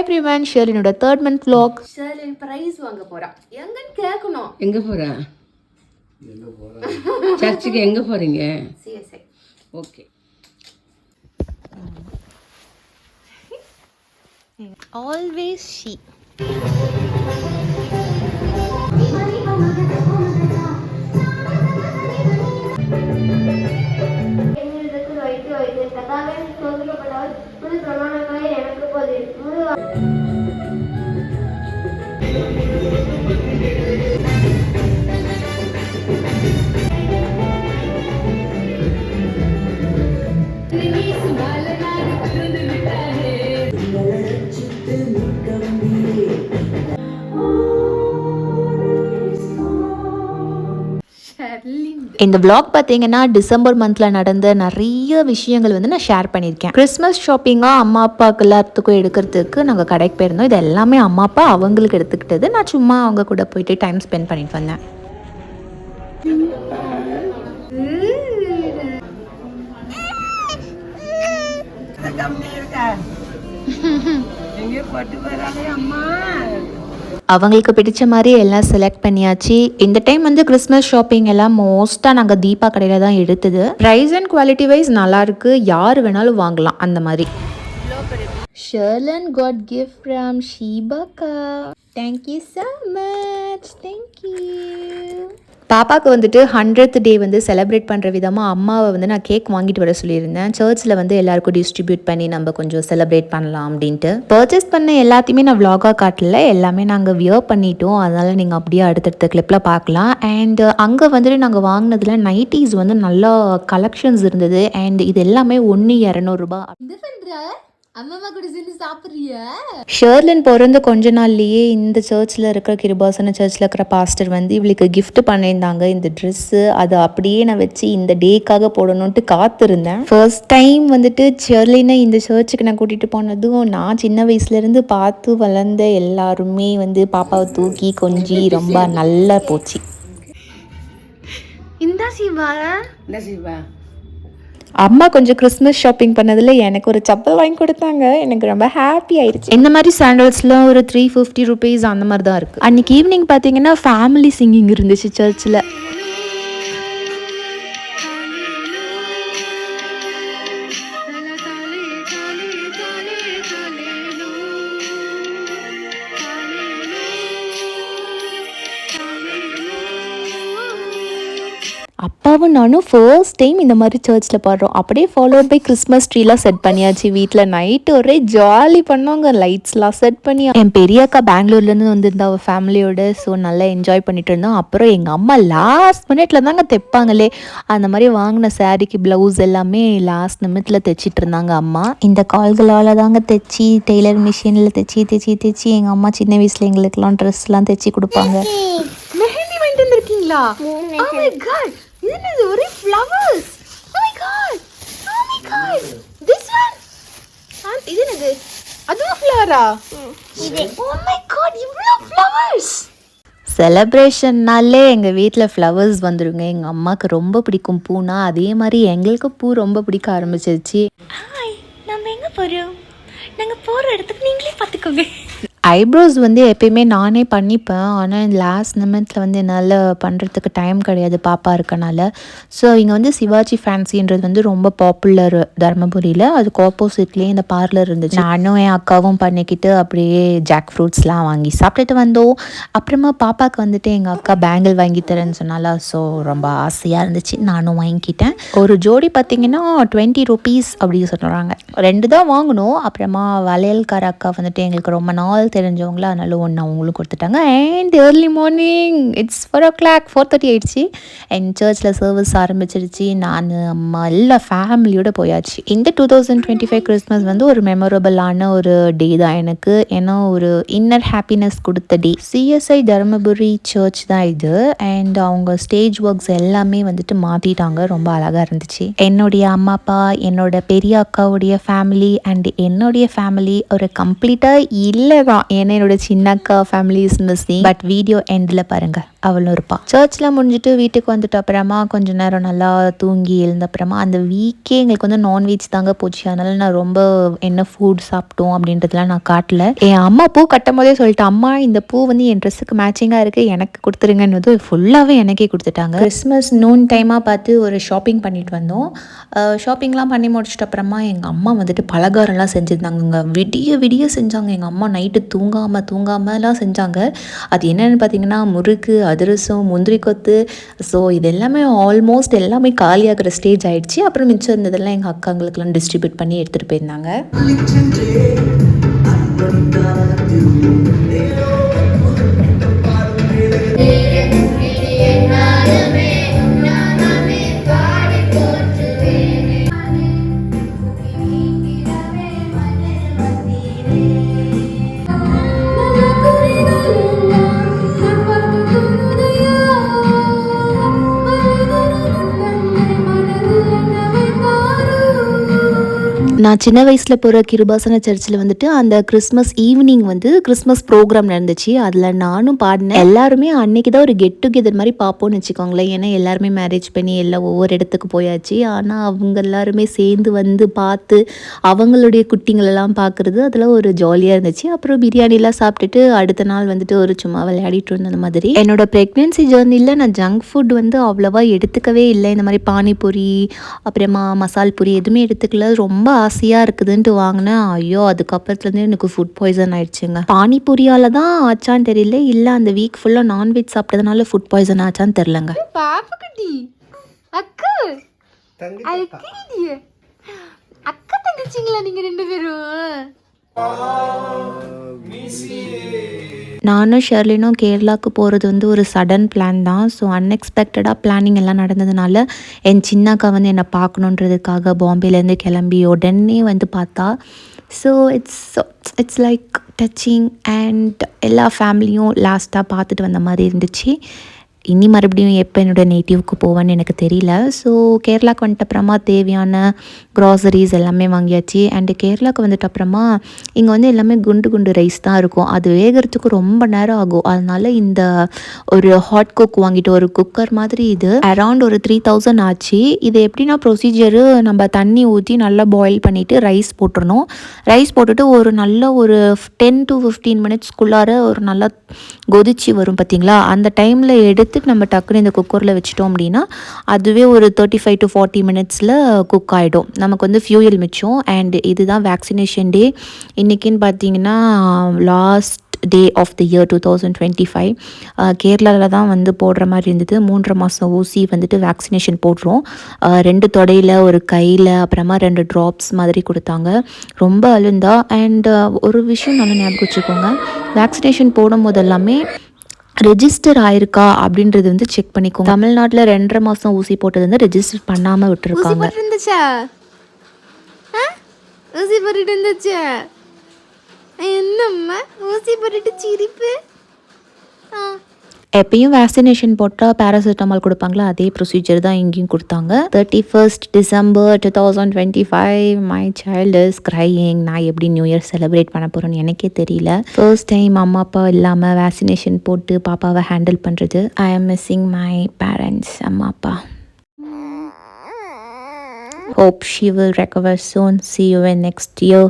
Everyone ஷெர்லினோட third month vlog. Sherlin prize வாங்க போறா. எங்கன்னு கேட்கணும் எங்க போறா? சர்ச்சுக்கு எங்க போறீங்க? CSI okay. ஆல்வேஸ் ஷீ எங்களுக்கு வைத்து வைத்து கதாவே புது பிரமாணங்களை எனக்கு போது இந்த vlog பார்த்தீங்கன்னா டிசம்பர் மந்தில் நடந்த நிறைய விஷயங்கள் வந்து நான் ஷேர் பண்ணியிருக்கேன். கிறிஸ்மஸ் ஷாப்பிங்காக அம்மா அப்பாவுக்கு எல்லாத்துக்கும் எடுக்கிறதுக்கு நாங்கள் கடைக்கு போயிருந்தோம். இது எல்லாமே அம்மா அப்பா அவங்களுக்கு எடுத்துக்கிட்டது. நான் சும்மா அவங்க கூட போயிட்டு டைம் ஸ்பெண்ட் பண்ணிட்டு வந்தேன். எங்க பட்டு வராளே அம்மா? அவங்களுக்கு பிடிச்ச மாதிரி எல்லாம் செலக்ட் பண்ணியாச்சு. இந்த டைம் வந்து கிறிஸ்மஸ் ஷாப்பிங் எல்லாம் மோஸ்ட்டாக நாங்கள் தீபா கடையில் தான் எடுத்தது. ப்ரைஸ் அண்ட் குவாலிட்டி வைஸ் நல்லா இருக்கு. யார் வேணாலும் வாங்கலாம் அந்த மாதிரி. Sherlin got gift from ஷீபாக்கா thank you so much thank you பாப்பாவுக்கு வந்துட்டு ஹண்ட்ரட் டே வந்து செலிப்ரேட் பண்ணுற விதமாக அம்மாவை வந்து நான் கேக் வாங்கிட்டு வர சொல்லியிருந்தேன். சர்ச்சில் வந்து எல்லாருக்கும் டிஸ்ட்ரிபியூட் பண்ணி நம்ம கொஞ்சம் செலிப்ரேட் பண்ணலாம் அப்படின்ட்டு. பர்ச்சேஸ் பண்ண எல்லாத்தையுமே நான் vlog-ஆ காட்டல. எல்லாமே நாங்கள் வியர் பண்ணிட்டோம். அதனால் நீங்கள் அப்படியே அடுத்தடுத்த கிளிப்பில் பார்க்கலாம். அண்ட் அங்கே வந்துட்டு நாங்கள் வாங்கினதுல நைட்டிஸ் வந்து நல்லா கலெக்ஷன்ஸ் இருந்தது. அண்ட் இது எல்லாமே ஒன்று இரநூறுபா இது பண்ற அம்மா கூட சேர்ந்து சாப்பிடுறியா? ஷேர்லின் பிறந்த கொஞ்ச நாள்லயே இந்த சர்ச்சில் இருக்கிற கிருபாசன சர்ச்சில் இருக்கிற பாஸ்டர் வந்து இவளுக்கு gift பண்ணியிருந்தாங்க. இந்த ட்ரெஸ்ஸு அதை அப்படியே நான் வச்சு இந்த டேக்காக போடணுன்ட்டு காத்திருந்தேன். ஃபர்ஸ்ட் டைம் வந்துட்டு ஷெர்லினை இந்த சர்ச்சுக்கு நான் கூட்டிகிட்டு போனதும் நான் சின்ன வயசுலேருந்து பார்த்து வளர்ந்த எல்லாருமே வந்து பாப்பாவை தூக்கி கொஞ்சி ரொம்ப நல்லா போச்சு. இந்த சிவா. இந்த சிவா. அம்மா கொஞ்சம் கிறிஸ்மஸ் ஷாப்பிங் பண்ணதில் எனக்கு ஒரு செப்பல் வாங்கி கொடுத்தாங்க. எனக்கு ரொம்ப ஹாப்பி ஆயிடுச்சு. இந்த மாதிரி சாண்டல்ஸ்லாம் ஒரு த்ரீ ஃபிஃப்டி ருபீஸ் அந்த மாதிரி தான் இருக்குது அன்றைக்கி ஈவினிங் பார்த்தீங்கன்னா ஃபேமிலி சிங்கிங் இருந்துச்சு சர்ச்சில் அப்பாவும் நானும் ஃபர்ஸ்ட் டைம் இந்த மாதிரி சர்ச்சில் பாடுறோம். அப்படியே ஃபாலோட் பை கிறிஸ்மஸ் ட்ரீலாம் செட் பண்ணியாச்சு வீட்டில் நைட்டு ஒரே ஜாலி பண்ணாங்க லைட்ஸ்லாம் செட் பண்ணி. என் பெரிய அக்கா பெங்களூர்லேருந்து வந்திருந்தா அவள் ஃபேமிலியோட ஸோ நல்லா என்ஜாய் பண்ணிட்டு இருந்தோம் அப்புறம் எங்கள் அம்மா லாஸ்ட் மினிட்ல தாங்க தைப்பாங்களே. அந்த மாதிரி வாங்கின சாரிக்கு ப்ளவுஸ் எல்லாமே லாஸ்ட் நிமித்தில் தைச்சிட்டு இருந்தாங்க அம்மா. இந்த கால்களால் தாங்க தைச்சி டெய்லர் மிஷினில் தைச்சி தைச்சி தைச்சி எங்கள் அம்மா சின்ன வயசில் எங்களுக்கெல்லாம் ட்ரெஸ்லாம் தைச்சி கொடுப்பாங்க. மெஹந்தி வாங்கிட்டு வந்திருக்கீங்களா? காட் இது ஒரே flowers oh my God oh my God this one இது என்னது? அதுவும் ஃப்ளவரா இது. ஓ மை காட் இவ்ளோ ஃப்ளவர்ஸ் செலப்ரேஷன்னாலே எங்கள் வீட்டில் ஃப்ளவர்ஸ் வந்துருங்க. எங்கள் அம்மாவுக்கு ரொம்ப பிடிக்கும் பூனா அதே மாதிரி எங்களுக்கு பூ ரொம்ப பிடிக்க ஆரம்பிச்சிருச்சு. ஹாய் நம்ம எங்க போறோம்? நாங்க போற இடத்துக்கு நீங்களே பாத்துக்கோங்க ஐப்ரோஸ் வந்து எப்பயுமே நானே பண்ணிப்பேன். ஆனால் லாஸ்ட் நிமிட்ல வந்து என்னால் பண்ணுறதுக்கு டைம் கிடையாது பாப்பா இருக்கனால. ஸோ இங்கே வந்து சிவாஜி ஃபேன்சின்றது வந்து ரொம்ப பாப்புலர் தருமபுரியில். அதுக்கு ஆப்போசிட்லேயே இந்த பார்லர் இருந்துச்சு. நானும் என் அக்காவும் பண்ணிக்கிட்டு அப்படியே ஜாக் ஃப்ரூட்ஸ்லாம் வாங்கி சாப்பிட்டுட்டு வந்தோம். அப்புறமா பாப்பாவுக்கு வந்துட்டு எங்கள் அக்கா பேங்கிள் வாங்கி தரேன்னு சொன்னால ஸோ ரொம்ப ஆசையாக இருந்துச்சு. நானும் வாங்கிக்கிட்டேன். ஒரு ஜோடி பார்த்தீங்கன்னா டுவெண்ட்டி ருபீஸ் அப்படின்னு சொல்கிறாங்க ரெண்டு தான் வாங்கினோம் அப்புறமா வளையல்கார அக்கா வந்துட்டு எங்களுக்கு ரொம்ப நாள் தெரிஞ்சவங்கள அதனால ஒன்று அவங்களும் கொடுத்துட்டாங்க. And early morning it's four o'clock four thirty ஆயிடுச்சு அண்ட் சர்ச்சில் சர்வீஸ் ஆரம்பிச்சிருச்சு நான் அம்மா எல்லா ஃபேமிலியோட போயாச்சு. இந்த two thousand twenty five Christmas வந்து ஒரு மெமரபிளான ஒரு டே தான் எனக்கு. ஏன்னா ஒரு இன்னர் ஹாப்பினஸ் கொடுத்த டே சிஎஸ்ஐ தருமபுரி சர்ச் தான் இது. அண்ட் அவங்க ஸ்டேஜ் ஒர்க்ஸ் எல்லாமே வந்துட்டு மாற்றிட்டாங்க ரொம்ப அழகாக இருந்துச்சு. என்னுடைய அம்மா அப்பா என்னோட பெரிய அக்காவுடைய ஃபேமிலி அண்ட் என்னுடைய ஃபேமிலி ஒரு கம்ப்ளீட்டாக இல்லை தான் ஏன்னா என்னோட சின்ன அக்கா family is missing but video எண்டில் பாருங்கள் அவளும் இருப்பாள் சர்ச்லாம் முடிஞ்சுட்டு வீட்டுக்கு வந்துட்டு அப்புறமா கொஞ்ச நேரம் நல்லா தூங்கி எழுந்த அப்புறமா அந்த வீக்கே எங்களுக்கு வந்து நான்வெஜ் தாங்க போச்சு. அதனால நான் ரொம்ப என்ன ஃபுட் சாப்பிட்டோம் அப்படின்றதுலாம் நான் காட்டல. என் அம்மா பூ கட்டும் போதே சொல்லிட்டு அம்மா இந்த பூ வந்து என் ட்ரெஸ்ஸுக்கு மேட்சிங்காக இருக்குது எனக்கு கொடுத்துருங்கன்னு ஃபுல்லாகவே எனக்கே கொடுத்துட்டாங்க. கிறிஸ்மஸ் நூன் டைமாக பார்த்து ஒரு ஷாப்பிங் பண்ணிட்டு வந்தோம். ஷாப்பிங்லாம் பண்ணி முடிச்சிட்ட அப்புறமா எங்கள் அம்மா வந்துட்டு பலகாரம்லாம் செஞ்சுருந்தாங்க. விடிய விடிய செஞ்சாங்க. எங்கள் அம்மா நைட்டு தூங்காமல் தூங்காமலாம் செஞ்சாங்க. அது என்னென்னு பார்த்தீங்கன்னா முறுக்கு அதிரசம் முந்திரி கொத்து. ஸோ இது எல்லாமே ஆல்மோஸ்ட் எல்லாமே காலியாகிற ஸ்டேஜ் ஆயிடுச்சு. அப்புறம் மிச்சம் இருந்ததெல்லாம் எங்கள் அக்காங்களுக்கெல்லாம் டிஸ்ட்ரிபியூட் பண்ணி எடுத்துகிட்டு போயிருந்தாங்க. நான் சின்ன வயசில் போகிற கிருபாசன சர்ச்சில் வந்துட்டு அந்த கிறிஸ்மஸ் ஈவினிங் வந்து கிறிஸ்மஸ் ப்ரோக்ராம் நடந்துச்சு. அதில் நானும் பாடினேன். எல்லாருமே அன்னைக்கு தான் ஒரு கெட் டுகெதர் மாதிரி பார்ப்போம்னு வச்சுக்கோங்களேன். ஏன்னா எல்லாருமே மேரேஜ் பண்ணி எல்லாம் ஒவ்வொரு இடத்துக்கு போயாச்சு. ஆனால் அவங்க எல்லாருமே சேர்ந்து வந்து பார்த்து அவங்களுடைய குட்டிங்களெல்லாம் பார்க்குறது அதெல்லாம் ஒரு ஜாலியாக இருந்துச்சு. அப்புறம் பிரியாணிலாம் சாப்பிட்டுட்டு அடுத்த நாள் வந்துட்டு ஒரு சும்மா விளையாடிட்டு இருந்த அந்த மாதிரி. என்னோட ப்ரெக்னென்சி ஜேர்னியில் நான் ஜங்க் ஃபுட் வந்து அவ்வளோவா எடுத்துக்கவே இல்லை. இந்த மாதிரி பானிபூரி அப்புறமா மசால் பூரி எதுவுமே எடுத்துக்கல. ரொம்ப ஆசையாக இருக்குதுன்ட்டு வாங்கினேன். ஐயோ அதுக்கப்புறத்துலேருந்து எனக்கு ஃபுட் பாய்சன் ஆயிடுச்சுங்க. பானிபூரியால் தான் ஆச்சான்னு தெரியல. இல்லை அந்த வீக் ஃபுல்லாக நான்வெஜ் சாப்பிட்டதுனால ஃபுட் பாய்சன் ஆச்சான்னு தெரிலங்க பாப்புக்குட்டி அக்கா. அக்கா தங்கச்சிங்களா நீங்க ரெண்டு பேரும்? நானும் ஷெர்லினும் கேரளாவுக்கு போகிறது வந்து ஒரு சடன் பிளான் தான். ஸோ அன்எக்ஸ்பெக்டடாக பிளானிங் எல்லாம் நடந்ததுனால என் சின்னக்கா வந்து என்னை பார்க்கணுன்றதுக்காக பாம்பேலேருந்து கிளம்பி உடனே வந்து பார்த்தா so it's it's like touching and எல்லா ஃபேமிலியும் லாஸ்ட்டாக பார்த்துட்டு வந்த மாதிரி இருந்துச்சு. இனி மறுபடியும் எப்போ என்னோட நேட்டிவ்க்கு போவேன்னு எனக்கு தெரியல. ஸோ கேரளாவுக்கு வந்துட்டு அப்புறமா தேவையான க்ராசரிஸ் எல்லாமே வாங்கியாச்சு. அண்டு கேரளாவுக்கு வந்துட்டு அப்புறமா இங்கே வந்து எல்லாமே குண்டு குண்டு ரைஸ் தான் இருக்கும். அது வேகிறதுக்கு ரொம்ப நேரம் ஆகும். அதனால இந்த ஒரு ஹாட் குக் வாங்கிட்டு ஒரு குக்கர் மாதிரி இது அரவுண்ட் ஒரு த்ரீ தௌசண்ட் ஆச்சு. இது எப்படின்னா ப்ரொசீஜரு நம்ம தண்ணி ஊற்றி நல்லா பாயில் பண்ணிவிட்டு ரைஸ் போட்டுடணும் ரைஸ் போட்டுட்டு ஒரு நல்ல ஒரு டென் டு ஃபிஃப்டீன் மினிட்ஸ்க்குள்ளார ஒரு நல்லா கொதிச்சு வரும் பார்த்தீங்களா அந்த டைமில் எடுத்து நம்ம டக்குன்னு இந்த குக்கரில் வச்சிட்டோம் அப்படின்னா அதுவே ஒரு தேர்ட்டி ஃபைவ் டு ஃபார்ட்டி மினிட்ஸில் குக் ஆகிடும் நமக்கு வந்து ஃபியூயல் மிச்சம். அண்ட் இதுதான் வேக்சினேஷன் டே இன்றைக்கின்னு பார்த்தீங்கன்னா last day of the year two thousand twenty five கேரளாவில் தான் வந்து போடுற மாதிரி இருந்தது. மூன்றரை மாதம் ஊசி வந்துட்டு வேக்சினேஷன் போடுறோம். ரெண்டு தொடையில் ஒரு கையில் அப்புறமா ரெண்டு ட்ராப்ஸ் மாதிரி கொடுத்தாங்க. ரொம்ப அழுந்தா. அண்ட் ஒரு விஷயம் நல்லா ஞாபகம் வச்சுக்கோங்க. வேக்சினேஷன் போடும் போதெல்லாமே ரெஜிஸ்டர் ஆயிருக்கா அப்படின்றது வந்து செக் பண்ணிக்கோங்க. தமிழ்நாட்டில் ரெண்டரை மாதம் ஊசி போட்டது வந்து ரெஜிஸ்டர் பண்ணாமல் விட்டுருக்காங்க. இருந்துச்சா? ஆ? ஊசி போட்டுட்டு இருந்துச்சா? என்னம்மா? ஊசி போட்டுட்டு சிரிப்பு? ஆ. எப்பயும் வேக்சினேஷன் போட்டால் பேராசிட்டமால் கொடுப்பாங்களா? அதே ப்ரொசீஜர் தான் இங்கேயும் கொடுத்தாங்க. Thirty first December two thousand twenty five my child is crying நான் எப்படி நியூ இயர் செலிப்ரேட் பண்ண போகிறேன்னு எனக்கே தெரியல. ஃபர்ஸ்ட் டைம் அம்மா அப்பா இல்லாமல் வேக்சினேஷன் போட்டு பாப்பாவை ஹேண்டில் பண்ணுறது ஐ ஆம் மிஸ்ஸிங் மை பேரண்ட்ஸ் அம்மா அப்பா. Hope she will recover soon. See you in next year.